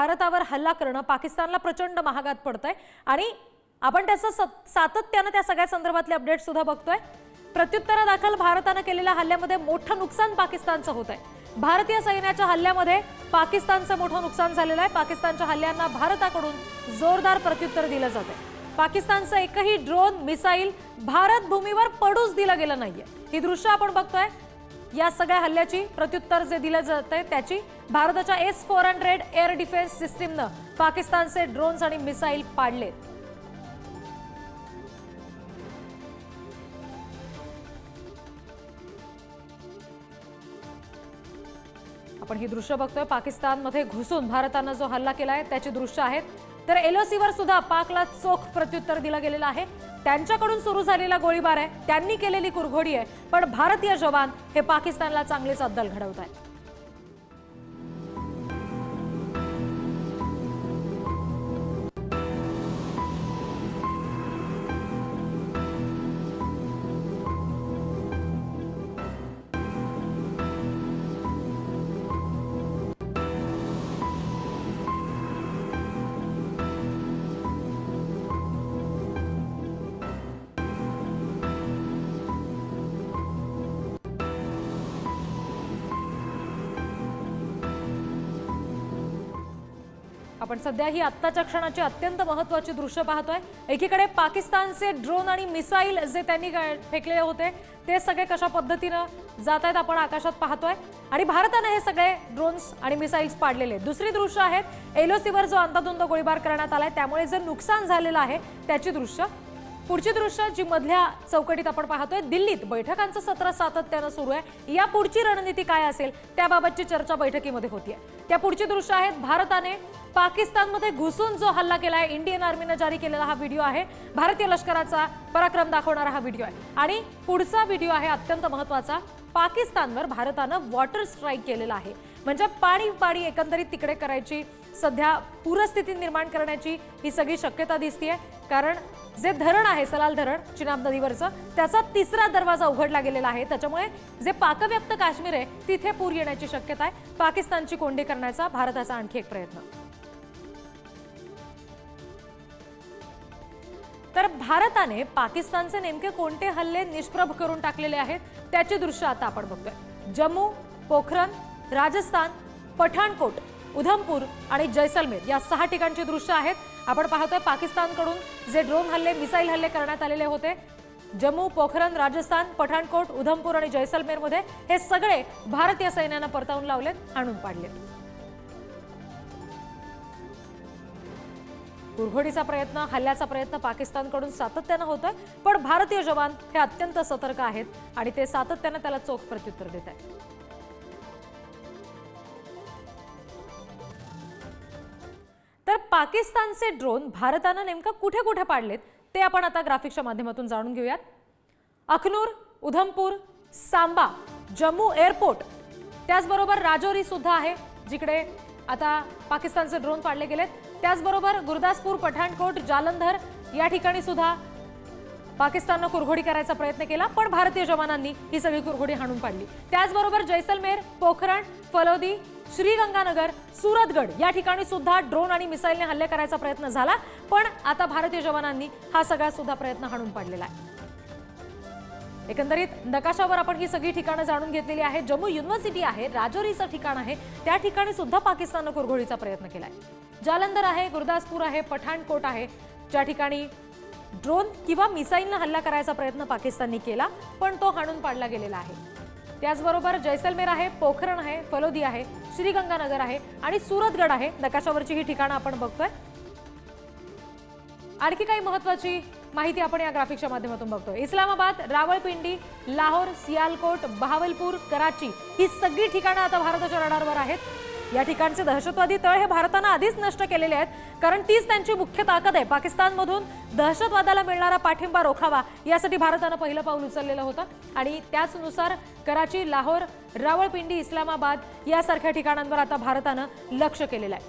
भारतावर हल्ला करणं पाकिस्तानला प्रचंड महागात पडतंय. आणि आपण त्याचं सत- सातत्यानं त्या सगळ्या संदर्भातले अपडेट सुद्धा बघतोय. प्रत्युत्तरादाखल भारतानं केलेल्या हल्ल्यामध्ये मोठं नुकसान पाकिस्तानचं होत आहे भारतीय सैन्याच्या हल्ल्यामध्ये पाकिस्तानचं मोठं नुकसान झालेलं आहे. पाकिस्तानच्या हल्ल्यांना भारताकडून जोरदार प्रत्युत्तर दिलं जात आहे पाकिस्तानचं एकही ड्रोन मिसाईल भारत भूमीवर पडूच दिलं गेलं नाहीये. ही दृश्य आपण बघतोय. या सगळ्या हल्ल्याची प्रत्युत्तर जे दिलं जातंय त्याची भारताच्या S four hundred air defence सिस्टीमनं पाकिस्तानचे ड्रोन्स आणि मिसाईल पाडले आपण ही दृश्य बघतोय पाकिस्तानमध्ये घुसून भारतानं जो हल्ला केला आहे त्याची दृश्य आहेत तर एलओसीवर सुद्धा पाकला चोख प्रत्युत्तर दिलं गेलेलं आहे. त्यांच्याकडून सुरू झालेला गोळीबार आहे. त्यांनी केलेली कुरघोडी आहे. पण भारतीय जवान हे पाकिस्तानला चांगलीच अद्दल घडवत आहेत. आपण सध्या ही आत्ताच्या क्षणाची अत्यंत महत्वाची दृश्य पाहतोय. एकीकडे पाकिस्तानचे ड्रोन आणि मिसाईल जे त्यांनी फेकलेले होते ते सगळे कशा पद्धतीनं जात आहेत आपण आकाशात पाहतोय. आणि भारतानं हे सगळे ड्रोन्स आणि मिसाईल्स पाडलेले दुसरी दृश्य आहेत एलओसीवर जो अंधाधुंद गोळीबार करण्यात आलाय त्यामुळे जे नुकसान झालेलं आहे त्याची दृश्य पुढची दृश्य जी मधल्या चौकटीत आपण पाहतोय दिल्लीत बैठकांचं सत्र सातत्यानं सुरू आहे. या पुढची रणनीती काय असेल त्याबाबतची चर्चा बैठकीमध्ये होतीये. त्या पुढची दृश्य आहेत भारताने पाकिस्तानमध्ये घुसून जो हल्ला केला आहे इंडियन आर्मीनं जारी केलेला हा व्हिडिओ आहे. भारतीय लष्कराचा पराक्रम दाखवणारा हा व्हिडिओ आहे. आणि पुढचा व्हिडिओ आहे अत्यंत महत्त्वाचा पाकिस्तानवर भारतानं वॉटर स्ट्राईक केलेला आहे. म्हणजे पाणी पाणी एकंदरीत तिकडे करायची सध्या पूरस्थिती निर्माण करण्याची ही सगळी शक्यता दिसतीये. कारण जे धरण आहे सलाल धरण चिनाब नदीवरचं त्याचा तिसरा दरवाजा उघडला गेलेला आहे. त्याच्यामुळे जे पाकव्याप्त काश्मीर आहे तिथे पूर येण्याची शक्यता आहे. पाकिस्तानची कोंडी करण्याचा भारताचा आणखी एक प्रयत्न. तर भारताने पाकिस्तानचे नेमके कोणते हल्ले निष्प्रभ करून टाकलेले आहेत त्याची दृश्य आता आपण बघतोय. जम्मू पोखरण राजस्थान पठाणकोट उधमपूर आणि जैसलमेर या सहा ठिकाणची दृश्य आहेत. आपण पाहतोय पाकिस्तानकडून जे ड्रोन हल्ले मिसाईल हल्ले करण्यात आलेले होते. जम्मू पोखरण राजस्थान पठाणकोट उधमपूर आणि जैसलमेरमध्ये हे सगळे भारतीय सैन्यानं परतावून लावलेत आणून पाडलेत. कुरघोडीचा प्रयत्न हल्ल्याचा प्रयत्न पाकिस्तानकडून सातत्यानं होतोय पण भारतीय जवान हे अत्यंत सतर्क आहेत आणि ते सातत्यानं त्याला चोख प्रत्युत्तर देत आहेत. पाकिस्तानचे ड्रोन भारतानं नेमकं कुठे कुठे पाडलेत ते आपण आता ग्राफिक्सच्या माध्यमातून जाणून घेऊयात. अखनूर उधमपूर सांबा जम्मू एअरपोर्ट त्याचबरोबर राजौरी सुद्धा आहे जिकडे आता पाकिस्तानचे ड्रोन पाडले गेलेत. त्याचबरोबर गुरदासपूर पठाणकोट जालंधर या ठिकाणी सुद्धा पाकिस्ताननं कुरघोडी करायचा प्रयत्न केला पण भारतीय जवानांनी ही सगळी कुरघोडी हाणून पाडली. त्याचबरोबर जैसलमेर पोखरण फलोदी श्रीगंगानगर सुरतगड या ठिकाणी सुद्धा ड्रोन आणि मिसाईलने हल्ले करायचा प्रयत्न झाला पण आता भारतीय जवानांनी हा सगळा सुद्धा प्रयत्न हाणून पाडलेला आहे. एकंदरीत नकाशावर आपण ही सगळी ठिकाणं जाणून घेतलेली आहे जम्मू युनिव्हर्सिटी आहे राजौरीचं ठिकाण आहे त्या ठिकाणी सुद्धा पाकिस्ताननं कुरघोळीचा प्रयत्न केलाय. जालंधर आहे गुरदासपूर आहे पठाणकोट आहे ज्या ठिकाणी ड्रोन किंवा मिसाईलनं हल्ला करायचा प्रयत्न पाकिस्ताननी केला पण तो हाणून पाडला गेलेला आहे. त्याचबरोबर जैसलमेर आहे पोखरण आहे फलोदी आहे श्रीगंगानगर आहे आणि सुरतगड आहे. नकाशावरची ही ठिकाणं आपण बघतोय. आणखी काही महत्वाची माहिती आपण या ग्राफिकच्या माध्यमातून बघतोय. इस्लामाबाद रावळपिंडी लाहोर सियालकोट बहावलपूर कराची ही सगळी ठिकाणं आता भारताच्या रडारवर आहेत. या ठिकाणचे दहशतवादी तळ हे भारतानं आधीच नष्ट केलेले आहेत. कारण तीच त्यांची मुख्य ताकद आहे. पाकिस्तानमधून दहशतवादाला मिळणारा पाठिंबा रोखावा यासाठी भारतानं पहिलं पाऊल उचललेलं होतं. आणि त्याचनुसार कराची लाहोर रावळपिंडी इस्लामाबाद यासारख्या ठिकाणांवर आता भारतानं लक्ष केलेलं आहे.